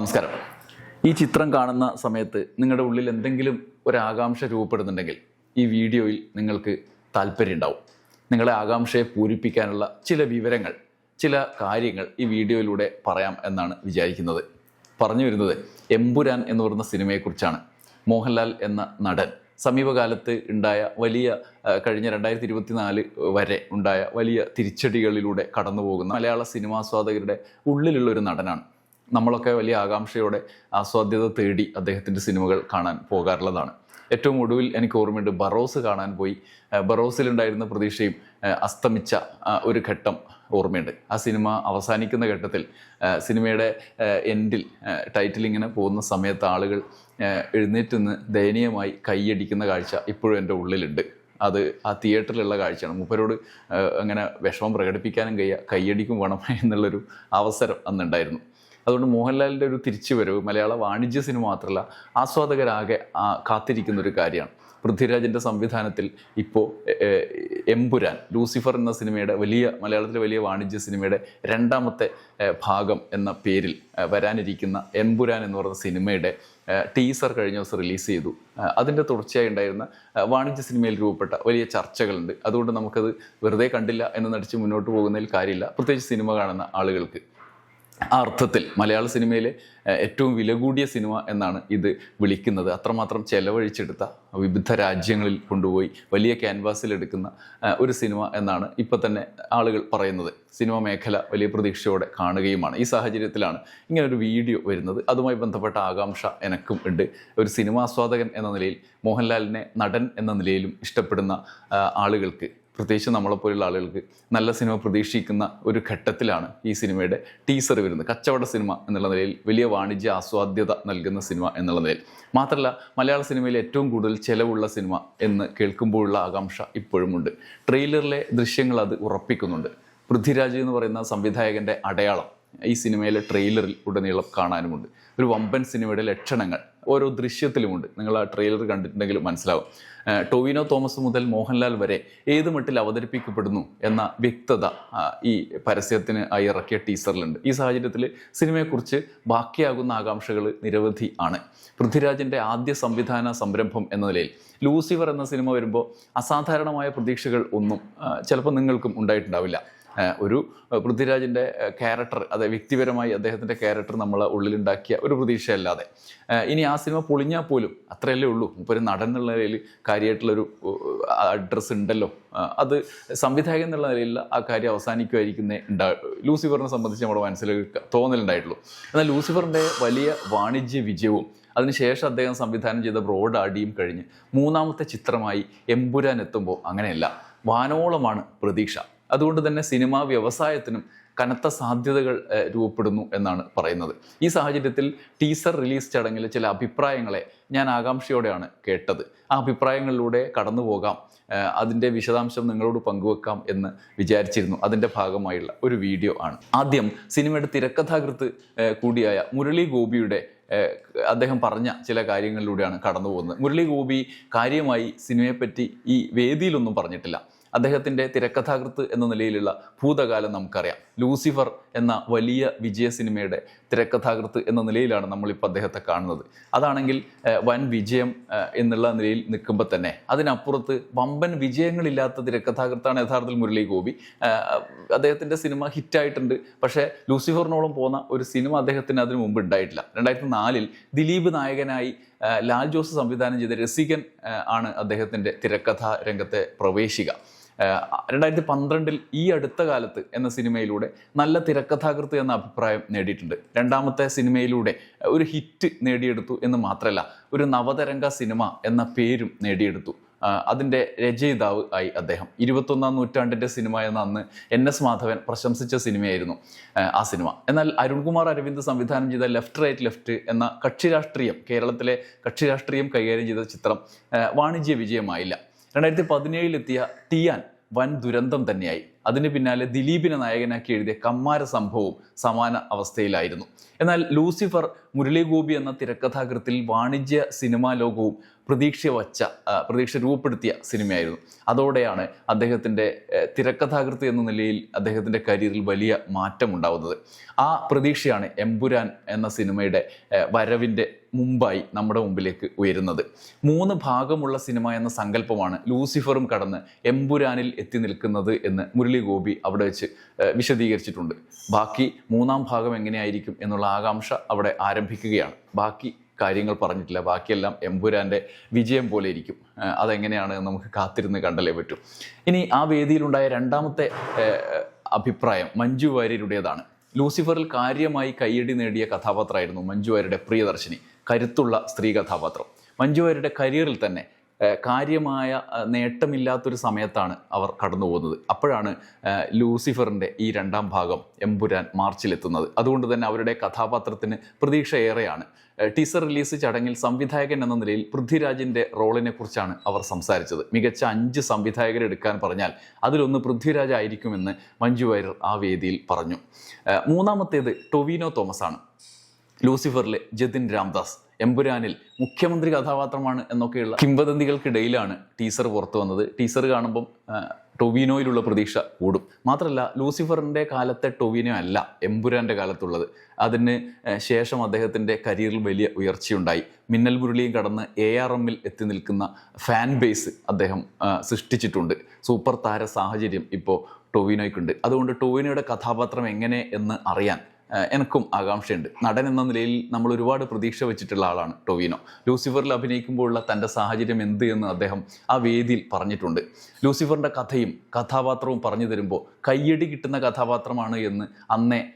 നമസ്കാരം. ഈ ചിത്രം കാണുന്ന സമയത്ത് നിങ്ങളുടെ ഉള്ളിൽ എന്തെങ്കിലും ഒരു ആകാംക്ഷ രൂപപ്പെടുന്നുണ്ടെങ്കിൽ ഈ വീഡിയോയിൽ നിങ്ങൾക്ക് താല്പര്യം ഉണ്ടാവും. നിങ്ങളെ ആകാംക്ഷയെ പൂരിപ്പിക്കാനുള്ള ചില വിവരങ്ങൾ ചില കാര്യങ്ങൾ ഈ വീഡിയോയിലൂടെ പറയാം എന്നാണ് വിചാരിക്കുന്നത്. പറഞ്ഞു വരുന്നത് എമ്പുരാൻ എന്ന് പറയുന്ന സിനിമയെക്കുറിച്ചാണ്. മോഹൻലാൽ എന്ന നടൻ. സമീപകാലത്ത് ഉണ്ടായ വലിയ കഴിഞ്ഞ രണ്ടായിരത്തി ഇരുപത്തിനാല് വരെ ഉണ്ടായ വലിയ തിരിച്ചടികളിലൂടെ കടന്നു പോകുന്ന മലയാള സിനിമാസ്വാദകരുടെ ഉള്ളിലുള്ള ഒരു നടനാണ്. നമ്മളൊക്കെ വലിയ ആകാംക്ഷയോടെ ആസ്വാദ്യത തേടി അദ്ദേഹത്തിന്റെ സിനിമകൾ കാണാൻ പോകാറുള്ളതാണ്. ഏറ്റവും ഒടുവിൽ എനിക്ക് ഓർമ്മയുണ്ട് ബറോസ് കാണാൻ പോയി. ബറോസിലുണ്ടായിരുന്ന പ്രതീക്ഷയും അസ്തമിച്ച ഒരു ഘട്ടം ഓർമ്മയുണ്ട്. ആ സിനിമ അവസാനിക്കുന്ന ഘട്ടത്തിൽ സിനിമയുടെ എൻഡിൽ ടൈറ്റിൽ ഇങ്ങനെ പോകുന്ന സമയത്ത് ആളുകൾ എഴുന്നേറ്റ് നിന്ന് ദയനീയമായി കൈയടിക്കുന്ന കാഴ്ച ഇപ്പോഴും എന്റെ ഉള്ളിലുണ്ട്. അത് ആ തിയേറ്ററിലുള്ള കാഴ്ചയാണ്. മൂപ്പരോട് അങ്ങനെ വിഷമം പ്രകടിപ്പിക്കാനും കഴിയ കൈയടിക്കും വേണം എന്നുള്ളൊരു അവസരം അന്നുണ്ടായിരുന്നു. അതുകൊണ്ട് മോഹൻലാലിന്റെ ഒരു തിരിച്ചുവരവ് മലയാള വാണിജ്യ സിനിമ മാത്രമല്ല ആസ്വാദകരാകെ കാത്തിരിക്കുന്ന ഒരു കാര്യമാണ്. പൃഥ്വിരാജിന്റെ സംവിധാനത്തിൽ ഇപ്പോൾ എമ്പുരാൻ ലൂസിഫർ എന്ന സിനിമയുടെ വലിയ മലയാളത്തിലെ വലിയ വാണിജ്യ സിനിമയുടെ രണ്ടാമത്തെ ഭാഗം എന്ന പേരിൽ വരാനിരിക്കുന്ന എമ്പുരാൻ എന്ന് പറയുന്ന സിനിമയുടെ ടീസർ കഴിഞ്ഞ ദിവസം റിലീസ് ചെയ്തു. അതിന്റെ തുടർച്ചയായി ഉണ്ടായിരുന്ന വാണിജ്യ സിനിമയിൽ രൂപപ്പെട്ട വലിയ ചർച്ചകളുണ്ട്. അതുകൊണ്ട് നമുക്കത് വെറുതെ കണ്ടില്ല എന്ന് നടിച്ച് മുന്നോട്ട് പോകുന്നതിൽ കാര്യമില്ല. പ്രത്യേകിച്ച് സിനിമ കാണുന്ന ആളുകൾക്ക്. ആ അർത്ഥത്തിൽ മലയാള സിനിമയിലെ ഏറ്റവും വില കൂടിയ സിനിമ എന്നാണ് ഇത് വിളിക്കുന്നത്. അത്രമാത്രം ചെലവഴിച്ചെടുത്ത വിവിധ രാജ്യങ്ങളിൽ കൊണ്ടുപോയി വലിയ ക്യാൻവാസിൽ എടുക്കുന്ന ഒരു സിനിമ എന്നാണ് ഇപ്പം തന്നെ ആളുകൾ പറയുന്നത്. സിനിമ മേഖല വലിയ പ്രതീക്ഷയോടെ കാണുകയുമാണ്. ഈ സാഹചര്യത്തിലാണ് ഇങ്ങനൊരു വീഡിയോ വരുന്നത്. അതുമായി ബന്ധപ്പെട്ട ആകാംക്ഷ എനക്കും ഉണ്ട്. ഒരു സിനിമാസ്വാദകൻ എന്ന നിലയിൽ മോഹൻലാലിനെ നടൻ എന്ന നിലയിലും ഇഷ്ടപ്പെടുന്ന ആളുകൾക്ക് പ്രത്യേകിച്ച് നമ്മളെപ്പോലുള്ള ആളുകൾക്ക് നല്ല സിനിമ പ്രതീക്ഷിക്കുന്ന ഒരു ഘട്ടത്തിലാണ് ഈ സിനിമയുടെ ടീസർ വരുന്നത്. കച്ചവട സിനിമ എന്നുള്ള നിലയിൽ വലിയ വാണിജ്യ ആസ്വാദ്യത നൽകുന്ന സിനിമ എന്നുള്ള നിലയിൽ. മാത്രമല്ല മലയാള സിനിമയിൽ ഏറ്റവും കൂടുതൽ ചെലവുള്ള സിനിമ എന്ന് കേൾക്കുമ്പോഴുള്ള ആകാംക്ഷ ഇപ്പോഴുമുണ്ട്. ട്രെയിലറിലെ ദൃശ്യങ്ങൾ അത് ഉറപ്പിക്കുന്നുണ്ട്. പൃഥ്വിരാജ് എന്ന് പറയുന്ന സംവിധായകന്റെ അടയാളം ഈ സിനിമയിലെ ട്രെയിലറിൽ ഉടനീളം കാണാനുമുണ്ട്. ഒരു വമ്പൻ സിനിമയുടെ ലക്ഷണങ്ങൾ ഓരോ ദൃശ്യത്തിലുമുണ്ട്. നിങ്ങൾ ആ ട്രെയിലർ കണ്ടിട്ടുണ്ടെങ്കിൽ മനസ്സിലാവും. ടോവിനോ തോമസ് മുതൽ മോഹൻലാൽ വരെ ഏത് മട്ടിൽ അവതരിപ്പിക്കപ്പെടുന്നു എന്ന വ്യക്തത ഈ പരസ്യത്തിന് ആയി ഇറക്കിയ ടീസറിലുണ്ട്. ഈ സാഹചര്യത്തിൽ സിനിമയെക്കുറിച്ച് ബാക്കിയാകുന്ന ആകാംക്ഷകൾ നിരവധി ആണ്. പൃഥ്വിരാജിന്റെ ആദ്യ സംവിധാന സംരംഭം എന്ന നിലയിൽ ലൂസിഫർ എന്ന സിനിമ വരുമ്പോൾ അസാധാരണമായ പ്രതീക്ഷകൾ ഒന്നും ചിലപ്പോൾ നിങ്ങൾക്കും ഉണ്ടായിട്ടുണ്ടാവില്ല. ഒരു പൃഥ്വിരാജിന്റെ ക്യാരക്ടർ അതെ വ്യക്തിപരമായി അദ്ദേഹത്തിന്റെ ക്യാരക്ടർ നമ്മൾ ഉള്ളിലുണ്ടാക്കിയ ഒരു പ്രതീക്ഷയല്ലാതെ. ഇനി ആ സിനിമ പൊളിഞ്ഞാൽ പോലും അത്രയല്ലേ ഉള്ളൂ. ഇപ്പോൾ ഒരു നടൻ എന്നുള്ള നിലയിൽ കാര്യമായിട്ടുള്ളൊരു അഡ്രസ്സ് ഉണ്ടല്ലോ. അത് സംവിധായകൻ എന്നുള്ള നിലയിൽ ആ കാര്യം അവസാനിക്കുമായിരിക്കുന്നേ ഉണ്ടാ ലൂസിഫറിനെ സംബന്ധിച്ച് നമ്മുടെ മനസ്സിൽ തോന്നലുണ്ടായിട്ടുള്ളൂ. എന്നാൽ ലൂസിഫറിന്റെ വലിയ വാണിജ്യ വിജയവും അതിനുശേഷം അദ്ദേഹം സംവിധാനം ചെയ്ത ബ്രോഡ് ആടിയും കഴിഞ്ഞ് മൂന്നാമത്തെ ചിത്രമായി എമ്പുരാൻ എത്തുമ്പോൾ അങ്ങനെയല്ല. വാനോളമാണ് പ്രതീക്ഷ. അതുകൊണ്ട് തന്നെ സിനിമാ വ്യവസായത്തിനും കനത്ത സാധ്യതകൾ രൂപപ്പെടുന്നു എന്നാണ് പറയുന്നത്. ഈ സാഹചര്യത്തിൽ ടീസർ റിലീസ് ചടങ്ങിലെ ചില അഭിപ്രായങ്ങളെ ഞാൻ ആകാംക്ഷയോടെയാണ് കേട്ടത്. ആ അഭിപ്രായങ്ങളിലൂടെ കടന്നു പോകാം. അതിന്റെ വിശദാംശം നിങ്ങളോട് പങ്കുവെക്കാം എന്ന് വിചാരിച്ചിരുന്നു. അതിന്റെ ഭാഗമായുള്ള ഒരു വീഡിയോ ആണ്. ആദ്യം സിനിമയുടെ തിരക്കഥാകൃത്ത് കൂടിയായ മുരളി ഗോപിയുടെ അദ്ദേഹം പറഞ്ഞ ചില കാര്യങ്ങളിലൂടെയാണ് കടന്നു പോകുന്നത്. മുരളി ഗോപി കാര്യമായി സിനിമയെപ്പറ്റി ഈ വേദിയിലൊന്നും പറഞ്ഞിട്ടില്ല. അദ്ദേഹത്തിന്റെ തിരക്കഥാകൃത്ത് എന്ന നിലയിലുള്ള ഭൂതകാലം നമുക്കറിയാം. ലൂസിഫർ എന്ന വലിയ വിജയ സിനിമയുടെ തിരക്കഥാകൃത്ത് എന്ന നിലയിലാണ് നമ്മളിപ്പോൾ അദ്ദേഹത്തെ കാണുന്നത്. അതാണെങ്കിൽ വൻ വിജയം എന്നുള്ള നിലയിൽ നിൽക്കുമ്പോൾ തന്നെ അതിനപ്പുറത്ത് വമ്പൻ വിജയങ്ങളില്ലാത്ത തിരക്കഥാകൃത്താണ് യഥാർത്ഥത്തിൽ മുരളി ഗോപി അദ്ദേഹത്തിന്റെ സിനിമ ഹിറ്റായിട്ടുണ്ട്. പക്ഷേ ലൂസിഫറിനോളം പോകുന്ന ഒരു സിനിമ അദ്ദേഹത്തിന് അതിനു മുമ്പ് ഉണ്ടായിട്ടില്ല. രണ്ടായിരത്തി നാലിൽ ദിലീപ് നായകനായി ലാൽ ജോസ് സംവിധാനം ചെയ്ത രസികൻ ആണ് അദ്ദേഹത്തിന്റെ തിരക്കഥാ രംഗത്തെ പ്രവേശിക. രണ്ടായിരത്തി പന്ത്രണ്ടിൽ ഈ അടുത്ത കാലത്ത് എന്ന സിനിമയിലൂടെ നല്ല തിരക്കഥാകൃത്ത് എന്ന അഭിപ്രായം നേടിയിട്ടുണ്ട്. രണ്ടാമത്തെ സിനിമയിലൂടെ ഒരു ഹിറ്റ് നേടിയെടുത്തു എന്ന് മാത്രമല്ല ഒരു നവതരംഗ സിനിമ എന്ന പേരും നേടിയെടുത്തു. അതിന്റെ രചയിതാവ് ആയി അദ്ദേഹം. ഇരുപത്തൊന്നാം നൂറ്റാണ്ടിന്റെ സിനിമ എന്ന അന്ന് എൻ എസ് മാധവൻ പ്രശംസിച്ച സിനിമയായിരുന്നു ആ സിനിമ. എന്നാൽ അരുൺകുമാർ അരവിന്ദ് സംവിധാനം ചെയ്ത ലെഫ്റ്റ് റൈറ്റ് ലെഫ്റ്റ് എന്ന കക്ഷി രാഷ്ട്രീയം കേരളത്തിലെ കക്ഷി രാഷ്ട്രീയം കൈകാര്യം ചെയ്ത ചിത്രം വാണിജ്യ വിജയമായില്ല. രണ്ടായിരത്തി പതിനേഴിലെത്തിയ ടിയാൻ വൻ ദുരന്തം തന്നെയായി. അതിന് പിന്നാലെ ദിലീപിനെ നായകനാക്കി എഴുതിയ കമ്മാര സംഭവവും സമാന അവസ്ഥയിലായിരുന്നു. എന്നാൽ ലൂസിഫർ മുരളി ഗോപി എന്ന തിരക്കഥാകൃത്തിൽ വാണിജ്യ സിനിമാ ലോകവും പ്രതീക്ഷ വച്ച പ്രതീക്ഷ രൂപപ്പെടുത്തിയ സിനിമയായിരുന്നു. അതോടെയാണ് അദ്ദേഹത്തിന്റെ തിരക്കഥാകൃത്ത് എന്ന നിലയിൽ അദ്ദേഹത്തിന്റെ കരിയറിൽ വലിയ മാറ്റം ഉണ്ടാവുന്നത് ആ പ്രതീക്ഷയാണ് എമ്പുരാൻ എന്ന സിനിമയുടെ വരവിന്റെ മുമ്പായി നമ്മുടെ മുമ്പിലേക്ക് ഉയരുന്നത്. മൂന്ന് ഭാഗമുള്ള സിനിമ എന്ന സങ്കല്പമാണ് ലൂസിഫറും കടന്ന് എമ്പുരാനിൽ എത്തി നിൽക്കുന്നത് എന്ന് മുരളി ഗോപി അവിടെ വെച്ച് വിശദീകരിച്ചിട്ടുണ്ട്. ബാക്കി മൂന്നാം ഭാഗം എങ്ങനെയായിരിക്കും എന്നുള്ള ആകാംക്ഷ അവിടെ ആരംഭിക്കുകയാണ്. ബാക്കി കാര്യങ്ങൾ പറഞ്ഞിട്ടില്ല. ബാക്കിയെല്ലാം എമ്പുരാന്റെ വിജയം പോലെ ഇരിക്കും. അതെങ്ങനെയാണ് നമുക്ക് കാത്തിരുന്ന് കണ്ടല്ലേ പറ്റൂ? ഇനി ആ വേദിയിലുണ്ടായ രണ്ടാമത്തെ അഭിപ്രായം മഞ്ജു വാര്യരുടേതാണ്. ലൂസിഫറിൽ കാര്യമായി കയ്യടി നേടിയ കഥാപാത്രമായിരുന്നു മഞ്ജു വാര്യരുടെ പ്രിയദർശിനി കരുത്തുള്ള സ്ത്രീ കഥാപാത്രം. മഞ്ജു വാര്യരുടെ കരിയറിൽ തന്നെ കാര്യമായ നേട്ടമില്ലാത്തൊരു സമയത്താണ് അവർ കടന്നു പോകുന്നത്. അപ്പോഴാണ് ലൂസിഫറിന്റെ ഈ രണ്ടാം ഭാഗം എമ്പുരാൻ മാർച്ചിലെത്തുന്നത്. അതുകൊണ്ട് തന്നെ അവരുടെ കഥാപാത്രത്തിന് പ്രതീക്ഷ ഏറെയാണ്. ടീസർ റിലീസ് ചടങ്ങിൽ സംവിധായകൻ എന്ന നിലയിൽ പൃഥ്വിരാജിന്റെ റോളിനെ കുറിച്ചാണ് അവർ സംസാരിച്ചത്. മികച്ച അഞ്ച് സംവിധായകരെ എടുക്കാൻ പറഞ്ഞാൽ അതിലൊന്ന് പൃഥ്വിരാജ് ആയിരിക്കുമെന്ന് മഞ്ജു വാര്യർ ആ വേദിയിൽ പറഞ്ഞു. മൂന്നാമത്തേത് ടൊവിനോ തോമസ് ആണ് ലൂസിഫറിലെ ജതിൻ രാംദാസ്. എമ്പുരാനിൽ മുഖ്യമന്ത്രി കഥാപാത്രമാണ് എന്നൊക്കെയുള്ള കിംവദന്തികൾക്കിടയിലാണ് ടീസർ പുറത്തു വന്നത്. ടീസർ കാണുമ്പം ടൊവിനോയിലുള്ള പ്രതീക്ഷ കൂടും. മാത്രമല്ല ലൂസിഫറിന്റെ കാലത്തെ ടൊവിനോ അല്ല എമ്പുരാന്റെ കാലത്തുള്ളത്. അതിന് ശേഷം അദ്ദേഹത്തിന്റെ കരിയറിൽ വലിയ ഉയർച്ചയുണ്ടായി. മിന്നൽ മുരളിയും കടന്ന് എ ആർ എമ്മിൽ എത്തി നിൽക്കുന്ന ഫാൻ ബേസ് അദ്ദേഹം സൃഷ്ടിച്ചിട്ടുണ്ട്. സൂപ്പർ താര സാഹചര്യം ഇപ്പോൾ ടൊവിനോയ്ക്കുണ്ട്. അതുകൊണ്ട് ടൊവിനോയുടെ കഥാപാത്രം എങ്ങനെ എന്ന് അറിയാൻ എനിക്കും ആകാംക്ഷയുണ്ട്. നടൻ എന്ന നിലയിൽ നമ്മൾ ഒരുപാട് പ്രതീക്ഷ വെച്ചിട്ടുള്ള ആളാണ് ടൊവിനോ. ലൂസിഫറിൽ അഭിനയിക്കുമ്പോഴുള്ള തന്റെ സാഹചര്യം എന്ത് എന്ന് അദ്ദേഹം ആ വേദിയിൽ പറഞ്ഞിട്ടുണ്ട്. ലൂസിഫറിന്റെ കഥയും കഥാപാത്രവും പറഞ്ഞു തരുമ്പോൾ കയ്യടി കിട്ടുന്ന കഥാപാത്രമാണ് എന്ന് അന്നേ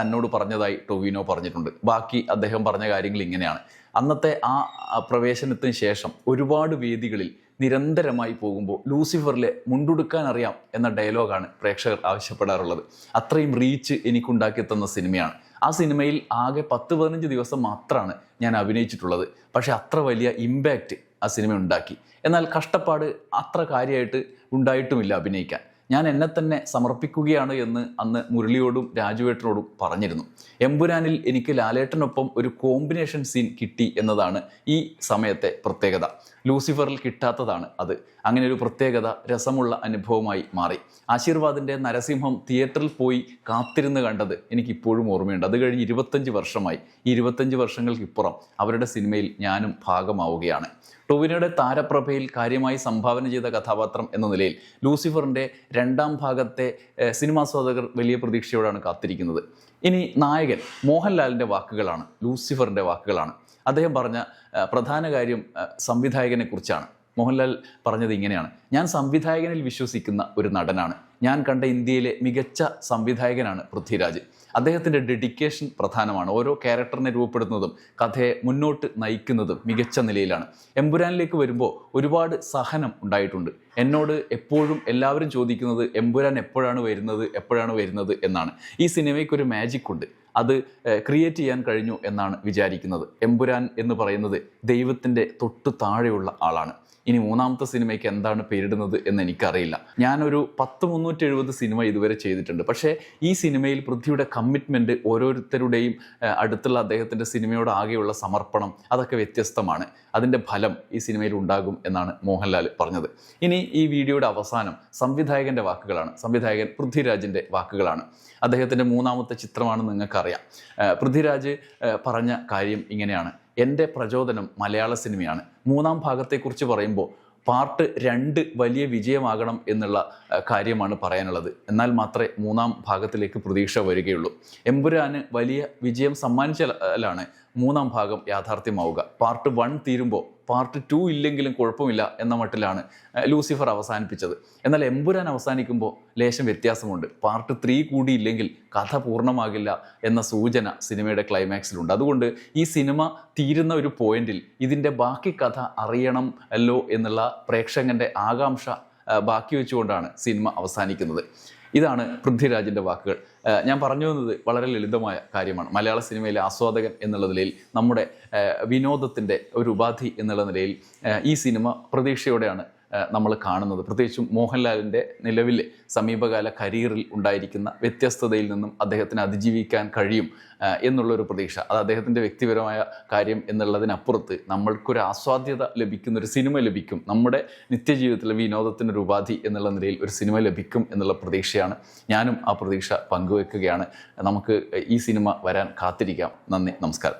തന്നോട് പറഞ്ഞതായി ടൊവിനോ പറഞ്ഞിട്ടുണ്ട്. ബാക്കി അദ്ദേഹം പറഞ്ഞ കാര്യങ്ങൾ ഇങ്ങനെയാണ്. അന്നത്തെ ആ പ്രവേശനത്തിന് ശേഷം ഒരുപാട് വേദികളിൽ നിരന്തരമായി പോകുമ്പോൾ ലൂസിഫറിലെ മുണ്ടുടുക്കാൻ അറിയാം എന്ന ഡയലോഗാണ് പ്രേക്ഷകർ ആവശ്യപ്പെടാറുള്ളത്. അത്രയും റീച്ച് എനിക്കുണ്ടാക്കി തന്ന സിനിമയാണ്. ആ സിനിമയിൽ ആകെ പത്ത് പതിനഞ്ച് ദിവസം മാത്രമാണ് ഞാൻ അഭിനയിച്ചിട്ടുള്ളത്. പക്ഷേ അത്ര വലിയ ഇമ്പാക്റ്റ് ആ സിനിമ ഉണ്ടാക്കി. എന്നാൽ കഷ്ടപ്പാട് അത്ര കാര്യമായിട്ട് ഉണ്ടായിട്ടുമില്ല അഭിനയിക്കാൻ. ഞാൻ എന്നെ തന്നെ സമർപ്പിക്കുകയാണ് എന്ന് അന്ന് മുരളിയോടും രാജുവേട്ടനോടും പറഞ്ഞിരുന്നു. എമ്പുരാനിൽ എനിക്ക് ലാലേട്ടനൊപ്പം ഒരു കോമ്പിനേഷൻ സീൻ കിട്ടി എന്നതാണ് ഈ സമയത്തെ പ്രത്യേകത. ലൂസിഫറിൽ കിട്ടാത്തതാണ് അത്. അങ്ങനെ ഒരു പ്രത്യേകത രസമുള്ള അനുഭവമായി മാറി. ആശീർവാദിന്റെ നരസിംഹം തിയേറ്ററിൽ പോയി കാത്തിരുന്ന് കണ്ടത് എനിക്ക് ഇപ്പോഴും ഓർമ്മയുണ്ട്. അത് കഴിഞ്ഞ് ഇരുപത്തഞ്ച് വർഷമായി. ഈ ഇരുപത്തഞ്ച് വർഷങ്ങൾക്കിപ്പുറം അവരുടെ സിനിമയിൽ ഞാനും ഭാഗമാവുകയാണ്. ടൊവിനോയുടെ താരപ്രഭയിൽ കാര്യമായി സംഭാവന ചെയ്ത കഥാപാത്രം എന്ന നിലയിൽ ലൂസിഫറിന്റെ രണ്ടാം ഭാഗത്തെ സിനിമാസ്വാദകർ വലിയ പ്രതീക്ഷയോടാണ് കാത്തിരിക്കുന്നത്. ഇനി നായകൻ മോഹൻലാലിന്റെ വാക്കുകളാണ് ലൂസിഫറിന്റെ വാക്കുകളാണ്. അദ്ദേഹം പറഞ്ഞ പ്രധാന കാര്യം സംവിധായകനെ കുറിച്ചാണ്. മോഹൻലാൽ പറഞ്ഞത് ഇങ്ങനെയാണ്. ഞാൻ സംവിധായകനിൽ വിശ്വസിക്കുന്ന ഒരു നടനാണ്. ഞാൻ കണ്ട ഇന്ത്യയിലെ മികച്ച സംവിധായകനാണ് പൃഥ്വിരാജ്. അദ്ദേഹത്തിന്റെ ഡെഡിക്കേഷൻ പ്രധാനമാണ്. ഓരോ ക്യാരക്ടറിനെ രൂപപ്പെടുത്തുന്നതും കഥയെ മുന്നോട്ട് നയിക്കുന്നതും മികച്ച നിലയിലാണ്. എമ്പുരാനിലേക്ക് വരുമ്പോൾ ഒരുപാട് സഹനം ഉണ്ടായിട്ടുണ്ട്. എന്നോട് എപ്പോഴും എല്ലാവരും ചോദിക്കുന്നത് എമ്പുരാൻ എപ്പോഴാണ് വരുന്നത്? എപ്പോഴാണ് വരുന്നത്? എന്നാണ്. ഈ സിനിമയ്ക്ക് ഒരു മാജിക് ഉണ്ട്. അത് ക്രിയേറ്റ് ചെയ്യാൻ കഴിഞ്ഞു എന്നാണ് വിചാരിക്കുന്നത്. എമ്പുരാൻ എന്ന് പറയുന്നത് ദൈവത്തിന്റെ തൊട്ടു താഴെയുള്ള ആളാണ്. ഇനി മൂന്നാമത്തെ സിനിമയ്ക്ക് എന്താണ് പേരിടുന്നത് എന്ന് എനിക്കറിയില്ല. ഞാനൊരു പത്ത് മുന്നൂറ്റി എഴുപത് സിനിമ ഇതുവരെ ചെയ്തിട്ടുണ്ട്. പക്ഷേ ഈ സിനിമയിൽ പൃഥ്വിയുടെ കമ്മിറ്റ്മെന്റ് ഓരോരുത്തരുടെയും അടുത്തുള്ള അദ്ദേഹത്തിന്റെ സിനിമയോട് ആകെയുള്ള സമർപ്പണം അതൊക്കെ വ്യത്യസ്തമാണ്. അതിന്റെ ഫലം ഈ സിനിമയിൽ ഉണ്ടാകും എന്നാണ് മോഹൻലാൽ പറഞ്ഞത്. ഇനി ഈ വീഡിയോയുടെ അവസാനം സംവിധായകന്റെ വാക്കുകളാണ്. സംവിധായകൻ പൃഥ്വിരാജിന്റെ വാക്കുകളാണ്. അദ്ദേഹത്തിന്റെ മൂന്നാമത്തെ ചിത്രമാണ് നിങ്ങൾക്കറിയാം. പൃഥ്വിരാജ് പറഞ്ഞ കാര്യം ഇങ്ങനെയാണ്. എന്റെ പ്രചോദനം മലയാള സിനിമയാണ്. മൂന്നാം ഭാഗത്തെക്കുറിച്ച് പറയുമ്പോൾ പാർട്ട് രണ്ട് വലിയ വിജയമാകണം എന്നുള്ള കാര്യമാണ് പറയാനുള്ളത്. എന്നാൽ മാത്രമേ മൂന്നാം ഭാഗത്തിലേക്ക് പ്രതീക്ഷ വരികയുള്ളൂ. എമ്പുരാന് വലിയ വിജയം സമ്മാനിച്ചാലാണ് മൂന്നാം ഭാഗം യാഥാർത്ഥ്യമാവുക. പാർട്ട് വൺ തീരുമ്പോൾ പാർട്ട് ടു ഇല്ലെങ്കിലും കുഴപ്പമില്ല എന്ന മട്ടിലാണ് ലൂസിഫർ അവസാനിപ്പിച്ചത്. എന്നാൽ എമ്പുരാൻ അവസാനിക്കുമ്പോൾ ലേശം വ്യത്യാസമുണ്ട്. പാർട്ട് ത്രീ കൂടിയില്ലെങ്കിൽ കഥ പൂർണമാകില്ല എന്ന സൂചന സിനിമയുടെ ക്ലൈമാക്സിലുണ്ട് അതുകൊണ്ട് ഈ സിനിമ തീരുന്ന ഒരു പോയിന്റിൽ ഇതിന്റെ ബാക്കി കഥ അറിയണം അല്ലോ എന്നുള്ള പ്രേക്ഷകന്റെ ആകാംക്ഷ ബാക്കി വെച്ചുകൊണ്ടാണ് സിനിമ അവസാനിക്കുന്നത്. ഇതാണ് പൃഥ്വിരാജിന്റെ വാക്കുകൾ. ഞാൻ പറഞ്ഞു വന്നത് വളരെ ലളിതമായ കാര്യമാണ്. മലയാള സിനിമയിലെ ആസ്വാദകൻ എന്നുള്ള നിലയിൽ നമ്മുടെ വിനോദത്തിന്റെ ഒരു ഉപാധി എന്നുള്ള നിലയിൽ ഈ സിനിമ പ്രതീക്ഷയോടെയാണ് നമ്മൾ കാണുന്നത്. പ്രത്യേകിച്ചും മോഹൻലാലിന്റെ നിലവിലെ സമീപകാല കരിയറിൽ ഉണ്ടായിരിക്കുന്ന വ്യത്യസ്തതയിൽ നിന്നും അദ്ദേഹത്തിന് അതിജീവിക്കാൻ കഴിയും എന്നുള്ളൊരു പ്രതീക്ഷ. അത് അദ്ദേഹത്തിന്റെ വ്യക്തിപരമായ കാര്യം എന്നുള്ളതിനപ്പുറത്ത് നമ്മൾക്കൊരു ആസ്വാദ്യത ലഭിക്കുന്ന ഒരു സിനിമ ലഭിക്കും. നമ്മുടെ നിത്യജീവിതത്തിലെ വിനോദത്തിനൊരു ഉപാധി എന്നുള്ള നിലയിൽ ഒരു സിനിമ ലഭിക്കും എന്നുള്ള പ്രതീക്ഷയാണ് ഞാനും ആ പ്രതീക്ഷ പങ്കുവെക്കുകയാണ്. നമുക്ക് ഈ സിനിമ വരാൻ കാത്തിരിക്കാം. നന്ദി നമസ്കാരം.